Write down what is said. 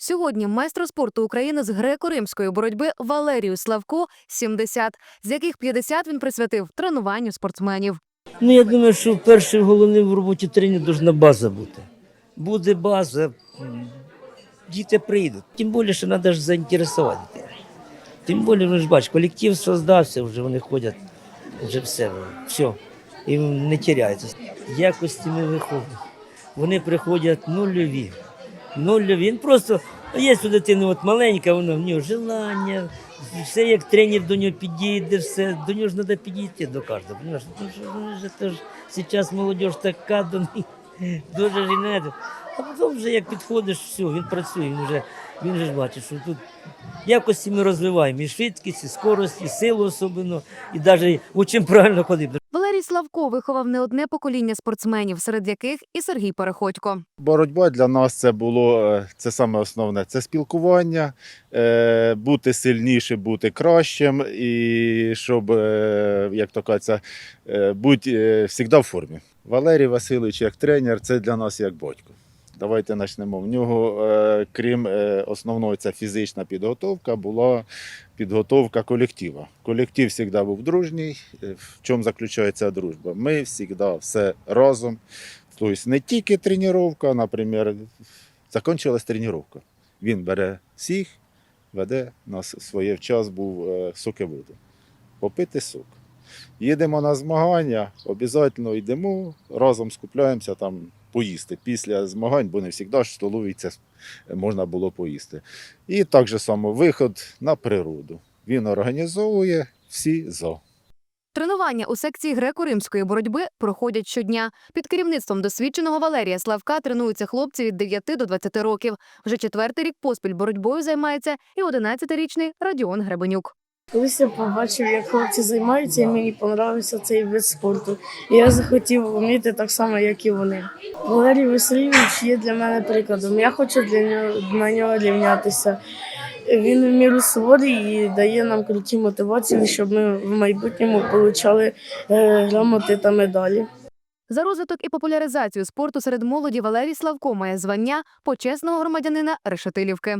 Сьогодні майстер спорту України з греко-римської боротьби Валерію Славко 70, з яких 50 він присвятив тренуванню спортсменів. Ну, я думаю, що першим головним в роботі тренера повинна база бути. Буде база, діти прийдуть. Тим більше, що треба ж заінтересувати. Тим більше, ви ж бачите, колектив создався, вже вони ходять, вже все, все. І не теряються. Якості не виходить. Вони приходять нульові. Нульові. Він просто є у дитини от маленька, вона в нього желання, все як тренер до нього підійде, все. До нього ж треба підійти до кожного. Тому що вони ж зараз молодь така до них дуже не. А потім вже як підходиш, все, він працює, він вже, він же ж бачить, що тут якості ми розвиваємо і швидкість, і скорость, і силу особливо, і навіть учимо правильно ходити. Славко виховав не одне покоління спортсменів, серед яких і Сергій Переходько. Боротьба для нас це було е, це саме основне. Це спілкування, е, бути сильніше, бути кращим, і щоб, е, як то кажеться, бути завжди в формі. Валерій Васильович, як тренер, це для нас як батько. Давайте почнемо. В нього, е, крім е, основної, це фізична підготовка, була підготовка колектива. Колектив завжди був дружній. Е, В чому заключається дружба? Ми завжди все разом. Тобто не тільки тренування, наприклад, закінчилась тренування. Він бере всіх, веде нас своє в час був сокеводу. Попити сок. Їдемо на змагання, обов'язково йдемо, разом скупляємося там поїсти. Після змагань, бо не завжди ж в столовій це можна було поїсти. І так же само виход на природу. Він організовує всі за. Тренування у секції греко-римської боротьби проходять щодня. Під керівництвом досвідченого Валерія Славка тренуються хлопці від 9 до 20 років. Вже четвертий рік поспіль боротьбою займається і 11-річний Радіон Гребенюк. Колись я побачив, як хлопці займаються, і мені подобався цей вид спорту. І я захотів вміти так само, як і вони. Валерій Васильович є для мене прикладом. Я хочу для нього на нього рівнятися. Він в міру суворий і дає нам круті мотивації, щоб ми в майбутньому отримали грамоти та медалі. За розвиток і популяризацію спорту серед молоді Валерій Славко має звання почесного громадянина Решетилівки.